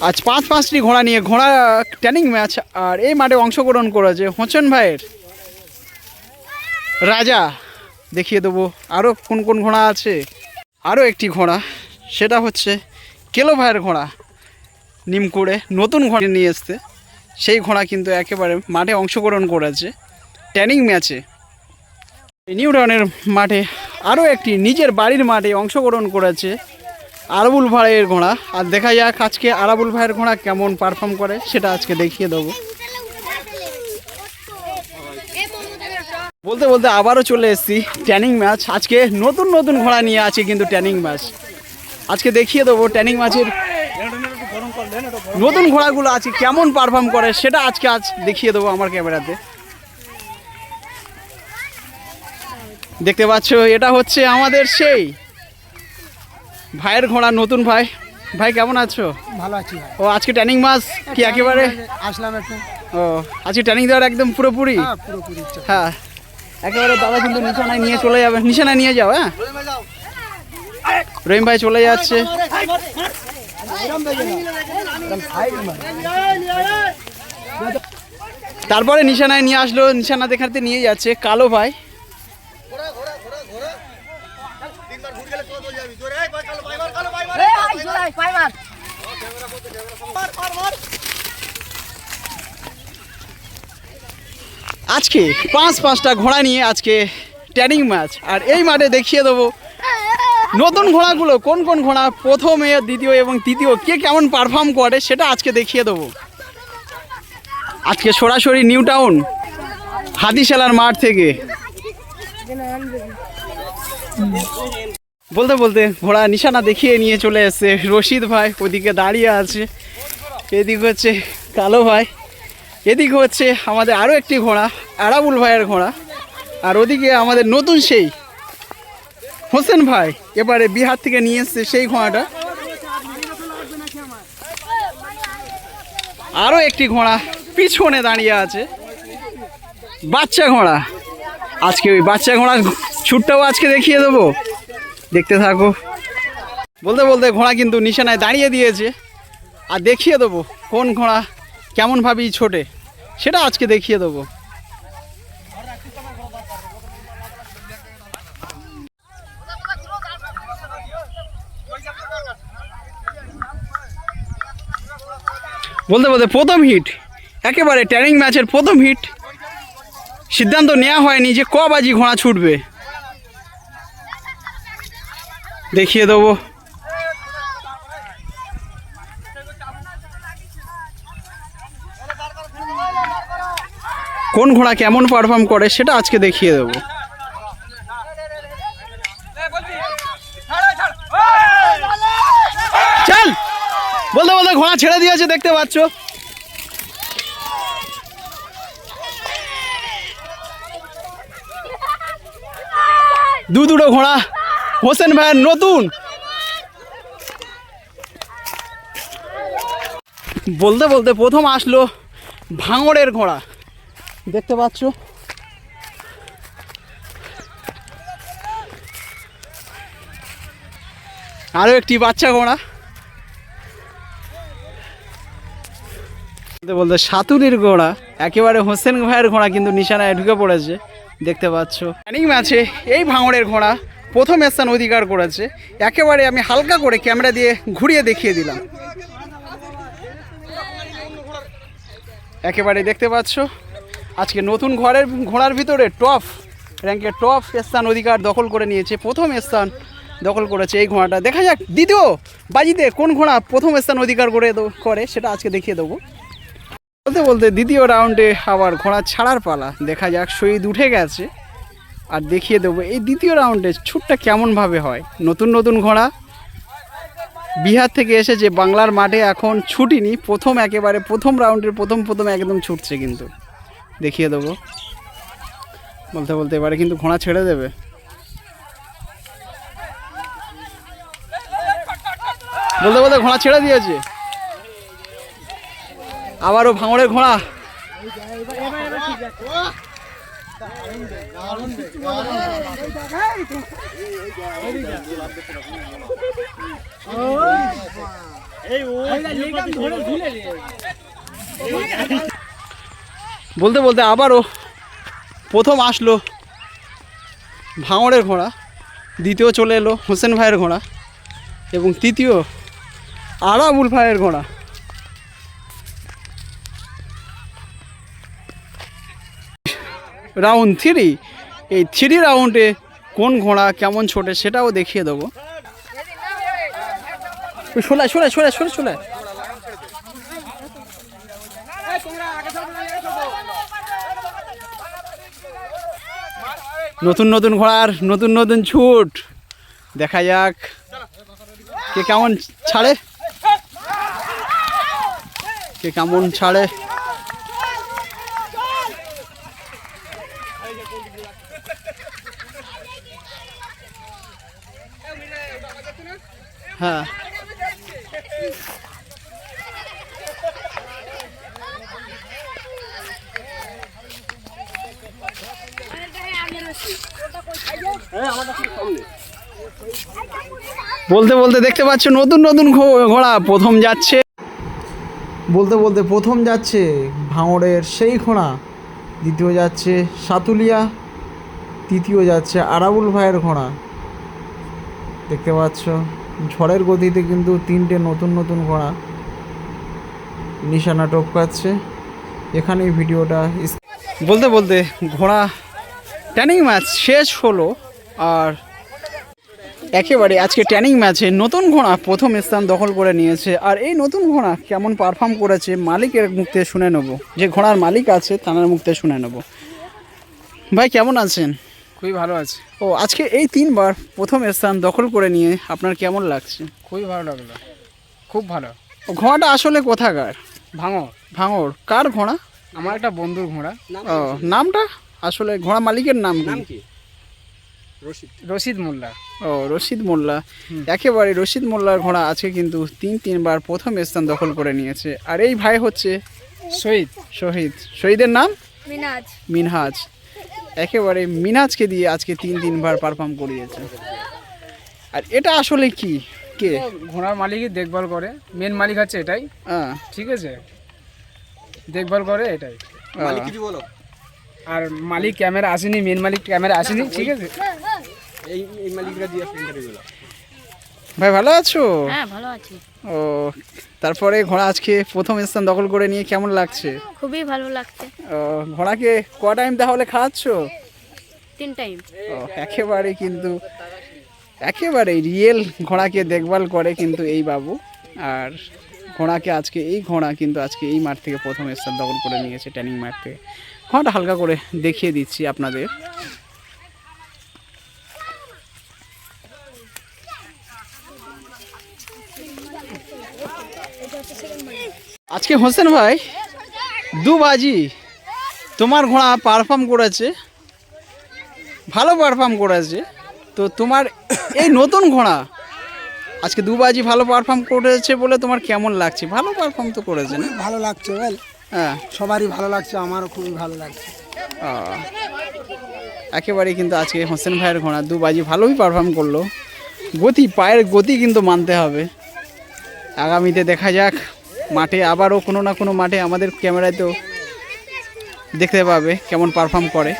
আজ পাঁচ পাঁচটি ঘোড়া নিয়ে ঘোড়া ট্যানিং ম্যাচ আর এই মাঠে অংশগ্রহণ করেছে হোসেন ভাইয়ের। রাজা, দেখিয়ে দেবো আরও কোন কোন ঘোড়া আছে? আরও একটি ঘোড়া, সেটা হচ্ছে কেলো ভাইয়ের ঘোড়া, নিমকুড়ে, নতুন ঘোড়া নিয়ে এসছে। সেই ঘোড়া কিন্তু একেবারে মাঠে অংশগ্রহণ করেছে ট্যানিং ম্যাচে নিউ টাউনের মাঠে আরও একটি, নিজের বাড়ির মাঠে অংশগ্রহণ করেছে আরাবুল ভাইয়ের ঘোড়া। আর দেখা যাক আজকে আরাবুল ভাইয়ের ঘোড়া কেমন পারফর্ম করে, সেটা আজকে দেখিয়ে দেবো। বলতে বলতে আবারও চলে এসেছি ট্যানিং ম্যাচ। আজকে নতুন নতুন ঘোড়া নিয়ে আছে কিন্তু ট্যানিং ম্যাচ। আজকে দেখিয়ে দেবো ট্যানিং ম্যাচের নতুন ঘোড়াগুলো আছে কেমন পারফর্ম করে, সেটা আজকে আজ দেখিয়ে দেবো আমার ক্যামেরাতে। দেখতে পাচ্ছ, এটা হচ্ছে আমাদের সেই ভাইয়ের ঘোড়া নতুন ভাই। ভাই কেমন আছো? ভালো আছি ও আজকে ট্যানিং মাস কি একেবারে? আসলাম একটু। ও আজকে ট্যানিং দেওয়ার একদম পুরোপুরি? হ্যাঁ পুরোপুরি হ্যাঁ একেবারে দাদা কিন্তু নিশানায় নিয়ে চলে যাবে। নিশানায় নিয়ে যাও হ্যাঁ? রহিম ভাই চলে যাচ্ছে। তারপরে নিশানায় নিয়ে আসলো নিশানা দেখাতে নিয়ে যাচ্ছে কালো ভাই। আজকে পাঁচ পাঁচটা ঘোড়া নিয়ে আজকে ট্যানিং ম্যাচ, আর এই মাঠে দেখিয়ে দেবো নতুন ঘোড়াগুলো, কোন কোন ঘোড়া প্রথমে, দ্বিতীয় এবং তৃতীয়, কে কেমন পারফর্ম করে সেটা আজকে দেখিয়ে দেবো। আজকে সরাসরি নিউ টাউন, হাতিশালার মাঠ থেকে। বলতে বলতে ঘোড়া নিশানা দেখিয়ে নিয়ে চলে এসছে। রশিদ ভাই ওদিকে দাঁড়িয়ে আছে। এদিক হচ্ছে কালো ভাই। এদিক হচ্ছে আমাদের আরও একটি ঘোড়া, আরাবুল ভাইয়ের ঘোড়া। আর ওদিকে আমাদের নতুন সেই হোসেন ভাই এবারে বিহার থেকে নিয়ে এসছে সেই ঘোড়াটা। আরও একটি ঘোড়া পিছনে দাঁড়িয়ে আছে। বাচ্চা ঘোড়া। আজকে ওই বাচ্চা ঘোড়ার ছুটটাও আজকে দেখিয়ে দেবো। দেখতে থাকো। বলতে বলতে ঘোড়া কিন্তু নিশানায় দাঁড়িয়ে দিয়েছে। আর দেখিয়ে দেবো কোন ঘোড়া কেমনভাবেই ছোটে। সেটা আজকে দেখিয়ে দেবো। বলতে বলতে প্রথম হিট, একেবারে ট্যানিং ম্যাচের প্রথম হিট। সিদ্ধান্ত নেওয়া হয়নি যে ক বাজি ঘোড়া ছুটবে। দেখিয়ে দেবো। কোন ঘোড়া কেমন পারফর্ম করে সেটা আজকে দেখিয়ে দেবো। চল! বলতে বলতে ঘোড়া ছেড়ে দিয়েছে, দেখতে পাচ্ছ। দু দুটো ঘোড়া। হোসেন ভাইয়ের নতুন। বলতে বলতে প্রথম আসলো ভাঙড়ের ঘোড়া। দেখতে পাচ্ছ? আরও একটি বাচ্চা ঘোড়া। বলতে বলতে সাতুরির ঘোড়া। একেবারে হোসেন ভাইয়ের ঘোড়া কিন্তু নিশানায় ঢুকে পড়েছে। দেখতে পাচ্ছ। ম্যাচে এই ভাঙড়ের ঘোড়া। প্রথম স্থান অধিকার করেছে। একেবারে আমি হালকা করে ক্যামেরা দিয়ে ঘুরিয়ে দেখিয়ে দিলাম। একেবারে দেখতে পাচ্ছ, আজকে নতুন ঘরের, ঘোড়ার ভিতরে টপ, র্যাঙ্কের টপ স্থান অধিকার দখল করে নিয়েছে, প্রথম স্থান দখল করেছে এই ঘোড়াটা। দেখা যাক, দ্বিতীয় বাজিতে কোন ঘোড়া প্রথম স্থান অধিকার করে করে, সেটা আজকে দেখিয়ে দেবো। বলতে বলতে দ্বিতীয় রাউন্ডে আবার ঘোড়া ছাড়ার পালা। দেখা যাক, শহীদ উঠে গেছে। আর দেখিয়ে দেবো, এই দ্বিতীয় রাউন্ডে ছুটটা কেমনভাবে হয়? নতুন নতুন ঘোড়া। বিহার থেকে এসেছে, বাংলার মাঠে এখন ছুটিনি, প্রথম একেবারে প্রথম রাউন্ডের প্রথম প্রথম একদম ছুটছে কিন্তু। দেখিয়ে দেবো। বলতে বলতে এবারে কিন্তু ঘোড়া ছেড়ে দেবে। বলতে বলতে ঘোড়া ছেড়ে দিয়েছে। আবারও ভাঙড়ের ঘোড়া। বলতে বলতে আবারও প্রথম আসলো ভাঙড়ের ঘোড়া, দ্বিতীয় চলে এলো হোসেন ভাইয়ের ঘোড়া এবং তৃতীয় আরাবুল ভাইয়ের ঘোড়া। রাউন্ড থ্রি এই থ্রি রাউন্ডে কোন ঘোড়া কেমন ছোটে সেটাও দেখিয়ে দেবো। শোলায় শোলায় শোলায় শোলে শোলায় নতুন নতুন ঘোড়ার নতুন নতুন ছুট। দেখা যাক কে কেমন ছাড়ে। কে কেমন ছাড়ে। হ্যাঁ। বলতে বলতে দেখতে পাচ্ছ নতুন নতুন ঘোড়া প্রথম যাচ্ছে। বলতে বলতে প্রথম যাচ্ছে ভাঙড়ের সেই ঘোড়া। দ্বিতীয় যাচ্ছে সাতুলিয়া। তৃতীয় যাচ্ছে আরাবুল ভাইয়ের ঘোড়া। দেখতে পাচ্ছ? ঝড়ের গতিতে কিন্তু তিনটে নতুন নতুন ঘোড়া নিশানা টপকাচ্ছে এখানেই ভিডিওটা বলতে বলতে ঘোড়া ট্যানিং ম্যাচ শেষ হলো আর একেবারে আজকে ট্যানিং ম্যাচে নতুন ঘোড়া প্রথম স্থান দখল করে নিয়েছে। আর এই নতুন ঘোড়া কেমন পারফর্ম করেছে মালিকের মুখ থেকে শুনে নেব। যে ঘোড়ার মালিক আছে তার মুখ থেকে শুনে নেব। ভাই, কেমন আছেন? খুবই ভালো আছে। ও আজকে এই তিনবার প্রথম স্থান দখল করে নিয়ে আপনার কেমন লাগছে? খুবই ভালো লাগল। খুব ভালো। ও ঘোড়াটা আসলে কোথাকার? ভাঙর ভাঙর কার ঘোড়া? আমার একটা বন্ধুর ঘোড়া। ও নামটা? আসলে ঘোড়া মালিকের নাম কি? রশিদ। মোল্লা। ও রশিদ মোল্লা। একেবারে রশিদ মোল্লার ঘোড়া আজকে কিন্তু তিন তিনবার প্রথম স্থান দখল করে নিয়েছে। আর এই ভাই হচ্ছে শহীদ। শহীদ। শহীদের নাম? মিনহাজ মিনহাজ। একেবারে মিনাজকে দিয়ে আজকে তিন তিনবার পারফর্ম করিয়েছে। আর এটা আসলে কি? কে? ঘোড়ার মালিকই দেখভাল করে। মেন মালিক আছে এটাই। হ্যাঁ। ঠিক আছে? দেখভাল করে এটাই। আর মালিক ক্যামেরা আসেনি মেন মালিক ক্যামেরা আসেনি ঠিক আছে? ভাই ভালো আছো? হ্যাঁ ভালো আছি। ও তারপরে ঘোড়া আজকে প্রথম স্থান দখল করে নিয়ে কেমন লাগছে? খুবই ভালো লাগছে। ও ঘোড়াকে ক টাইম তাহলে খাওয়াচ্ছ? তিন টাইম ও একেবারে কিন্তু একেবারে রিয়েল ঘোড়াকে দেখভাল করে কিন্তু এই বাবু। আর ঘোড়াকে আজকে এই ঘোড়া কিন্তু আজকে এই মাঠ থেকে প্রথম স্থান দখল করে নিয়েছে ট্যানিং মাঠ থেকে। ঘোড়াটা হালকা করে দেখিয়ে দিচ্ছি আপনাদের। আজকে হোসেন ভাই দু বাজি তোমার ঘোড়া পারফর্ম করেছে। ভালো পারফর্ম করেছে। তো তোমার এই নতুন ঘোড়া আজকে দু বাজি ভালো পারফর্ম করেছে বলে তোমার কেমন লাগছে? ভালো পারফর্ম তো করেছে না? ভালো লাগছে বল হ্যাঁ। সবারই ভালো লাগছে আমারও খুবই ভালো লাগছে। একেবারে কিন্তু আজকে হোসেন ভাইয়ের ঘোড়া দু বাজি ভালোই পারফর্ম করল। গতি পায়ের গতি কিন্তু মানতে হবে। আগামীতে দেখা যাক। মাঠে আবারও কোনো না কোনো মাঠে আমাদের ক্যামেরায় তো দেখতে পাবে কেমন পারফর্ম করে।